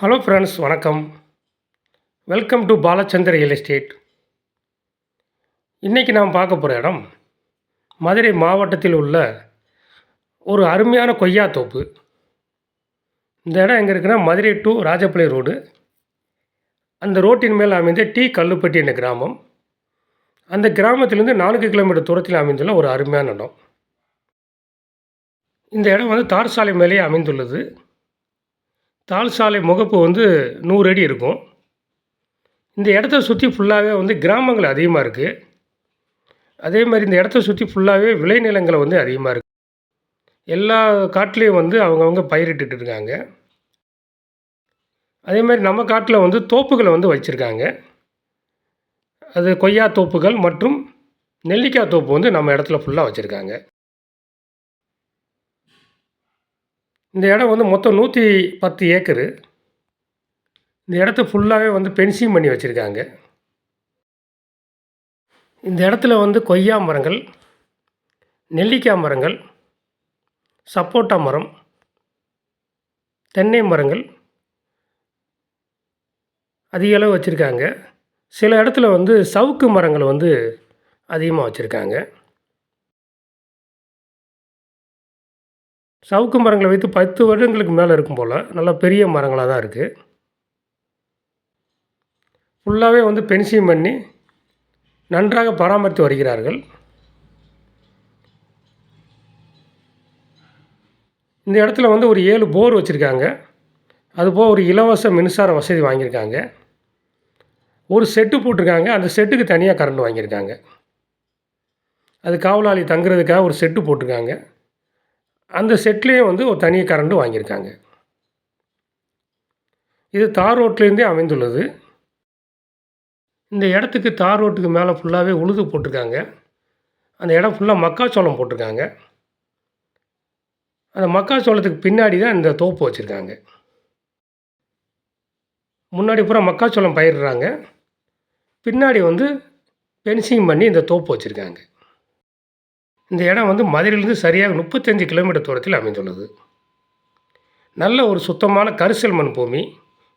Hello friends வணக்கம். Welcome to Balachander real estate இன்றைக்கி நாம் பார்க்க போகிற இடம் மதுரை மாவட்டத்தில் உள்ள ஒரு அருமையான கொய்யா தோப்பு. இந்த இடம் எங்கே இருக்குன்னா மதுரை டு ராஜபாளையம் ரோடு அந்த ரோட்டின் மேல் அமைந்த டி கல்லுப்பட்டி என்ற கிராமம். அந்த கிராமத்திலேருந்து நான்கு கிலோமீட்டர் தூரத்தில் அமைந்துள்ள ஒரு அருமையான இடம். இந்த இடம் வந்து தார் சாலை மேலேயே அமைந்துள்ளது. தாழ் சாலை முகப்பு வந்து நூறு அடி இருக்கும். இந்த இடத்த சுற்றி ஃபுல்லாகவே வந்து கிராமங்கள் அதிகமாக இருக்குது அதே மாதிரி இந்த இடத்த சுற்றி ஃபுல்லாகவே விளைநிலங்களை வந்து அதிகமாக இருக்குது எல்லா காட்டிலையும் வந்து அவங்கவுங்க பயிரிட்டுட்டு இருக்காங்க. அதே மாதிரி நம்ம காட்டில் வந்து தோப்புகளை வந்து வச்சுருக்காங்க. அது கொய்யா தோப்புகள் மற்றும் நெல்லிக்காய் தோப்பு வந்து நம்ம இடத்துல ஃபுல்லாக வச்சுருக்காங்க. இந்த இடம் வந்து மொத்தம் நூற்றி பத்து ஏக்கரு. இந்த இடத்த ஃபுல்லாகவே வந்து பென்சிங் பண்ணி வச்சுருக்காங்க. இந்த இடத்துல வந்து கொய்யா மரங்கள் நெல்லிக்காய் மரங்கள் சப்போட்டா மரம் தென்னை மரங்கள் அதிக அளவு வச்சுருக்காங்க. சில இடத்துல வந்து சவுக்கு மரங்கள் வந்து அதிகமாக வச்சுருக்காங்க. சவுக்கு மரங்களை வைத்து பத்து வருடங்களுக்கு மேலே இருக்கும் போல். நல்லா பெரிய மரங்களாக தான் இருக்குது ஃபுல்லாகவே வந்து பென்சிங் பண்ணி நன்றாக பராமரித்து வருகிறார்கள். இந்த இடத்துல வந்து ஒரு ஏழு போர் வச்சுருக்காங்க. அதுபோக ஒரு இலவச மின்சார வசதி வாங்கியிருக்காங்க. ஒரு செட்டு போட்டிருக்காங்க. அந்த செட்டுக்கு தனியாக கரண்ட் வாங்கியிருக்காங்க. அது காவலாளி தங்குறதுக்காக ஒரு செட்டு போட்டிருக்காங்க. அந்த செட்லேயே வந்து ஒரு தனி கரண்ட்டு வாங்கியிருக்காங்க. இது தார் ரோட்லேருந்தே அமைந்துள்ளது. இந்த இடத்துக்கு தார் ரோட்டுக்கு மேலே ஃபுல்லாகவே உழுது போட்டிருக்காங்க. அந்த இடம் ஃபுல்லாக மக்காச்சோளம் போட்டிருக்காங்க. அந்த மக்காச்சோளத்துக்கு பின்னாடி தான் இந்த தோப்பு வச்சுருக்காங்க. முன்னாடி பூரா மக்காச்சோளம் பயிரிடுறாங்க. பின்னாடி வந்து பென்சிங் பண்ணி இந்த தோப்பு வச்சுருக்காங்க. இந்த இடம் வந்து மதுரையிலிருந்து சரியாக முப்பத்தஞ்சு கிலோமீட்டர் தூரத்தில் அமைந்துள்ளது. நல்ல ஒரு சுத்தமான கரிசல் மண் பூமி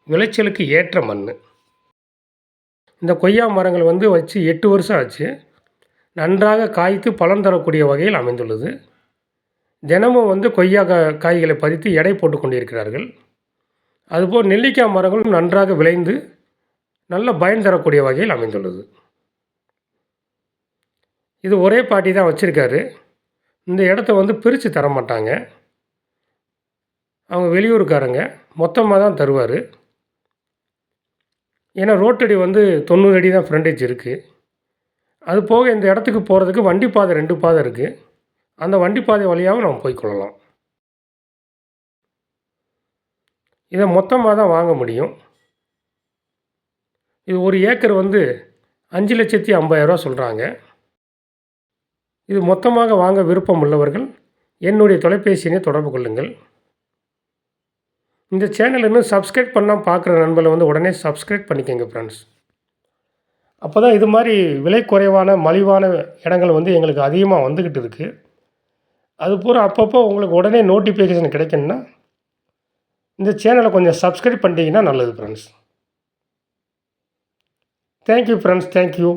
விளைச்சலுக்கு ஏற்ற மண். இந்த கொய்யா மரங்கள் வந்து வச்சு எட்டு வருஷம் ஆச்சு. நன்றாக காய்த்து பலன் தரக்கூடிய வகையில் அமைந்துள்ளது. தினமும் வந்து கொய்யா கா காய்களை பறித்து எடை போட்டு கொண்டிருக்கிறார்கள். அதுபோல் நெல்லிக்காய் மரங்களும் நன்றாக விளைந்து நல்ல பயன் தரக்கூடிய வகையில் அமைந்துள்ளது. இது ஒரே பாட்டி தான் வச்சுருக்காரு. இந்த இடத்த வந்து பிரித்து தர மாட்டாங்க. அவங்க வெளியூருக்காரங்க மொத்தமாக தான் தருவார். ஏன்னா ரோட்டடி வந்து தொண்ணூறு அடி தான் ஃப்ரண்டேஜ் இருக்குது அது போக இந்த இடத்துக்கு போகிறதுக்கு வண்டி பாதை ரெண்டு பாதை இருக்குது அந்த வண்டி பாதை வழியாகவும் நம்ம போய்க்கொள்ளலாம் இதை மொத்தமாக தான் வாங்க முடியும். இது ஒரு ஏக்கர் வந்து அஞ்சு லட்சத்தி ஐம்பதாயிரரூவா சொல்கிறாங்க இது மொத்தமாக வாங்க விருப்பம் உள்ளவர்கள் என்னுடைய தொலைபேசியினை தொடர்பு கொள்ளுங்கள். இந்த சேனல் இன்னும் சப்ஸ்கிரைப் பண்ணால் பார்க்குற நண்பர்களை வந்து உடனே சப்ஸ்கிரைப் பண்ணிக்கோங்க ஃப்ரெண்ட்ஸ் அப்போ தான் இது மாதிரி விலை குறைவான மலிவான இடங்கள் வந்து எங்களுக்கு அதிகமாக வந்துக்கிட்டு இருக்குது அது பூரா அப்பப்போ உங்களுக்கு உடனே நோட்டிஃபிகேஷன் கிடைக்கணும்னா இந்த சேனலை கொஞ்சம் சப்ஸ்கிரைப் பண்ணிட்டீங்கன்னா நல்லது ஃப்ரெண்ட்ஸ் தேங்க்யூ ஃப்ரெண்ட்ஸ் தேங்க்யூ